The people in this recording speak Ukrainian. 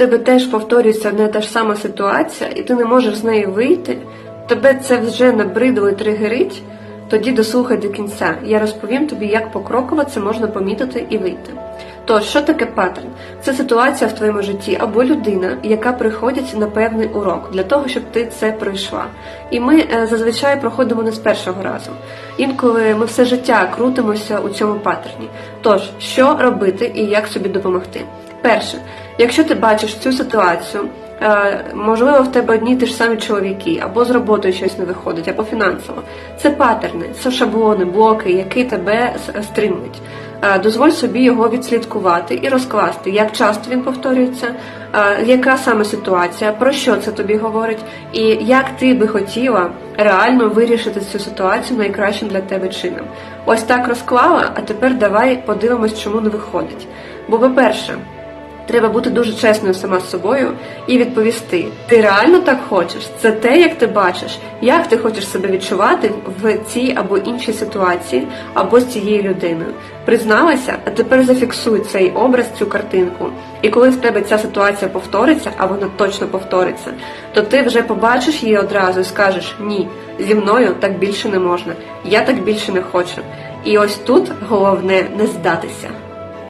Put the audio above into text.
тебе теж повторюється одна та ж сама ситуація, і ти не можеш з неї вийти, тебе це вже набридло і тригерить, тоді дослухай до кінця. Я розповім тобі, як покроково це можна помітити і вийти. Тож, що таке паттерн? Це ситуація в твоєму житті або людина, яка приходить на певний урок для того, щоб ти це пройшла. І ми е, зазвичай проходимо не з першого разу. Інколи ми все життя крутимося у цьому паттерні. Тож, що робити і як собі допомогти? Перше, якщо ти бачиш цю ситуацію, е, можливо, в тебе одні й ті ж самі чоловіки, або з роботою щось не виходить, або фінансово. Це паттерни, це шаблони, блоки, які тебе стримують. Е, Дозволь собі його відслідкувати і розкласти, як часто він повторюється, е, яка саме ситуація, про що це тобі говорить, і як ти би хотіла реально вирішити цю ситуацію найкращим для тебе чином. Ось так розклала, а тепер давай подивимось, чому не виходить. Бо, по-перше, Треба бути дуже чесною сама з собою і відповісти: ти реально так хочеш? Це те, як ти бачиш, як ти хочеш себе відчувати в цій або іншій ситуації, або з цією людиною. Призналася, а тепер зафіксуй цей образ, цю картинку. І коли в тебе ця ситуація повториться, а вона точно повториться, то ти вже побачиш її одразу і скажеш: ні, зі мною так більше не можна, я так більше не хочу. І ось тут головне не здатися.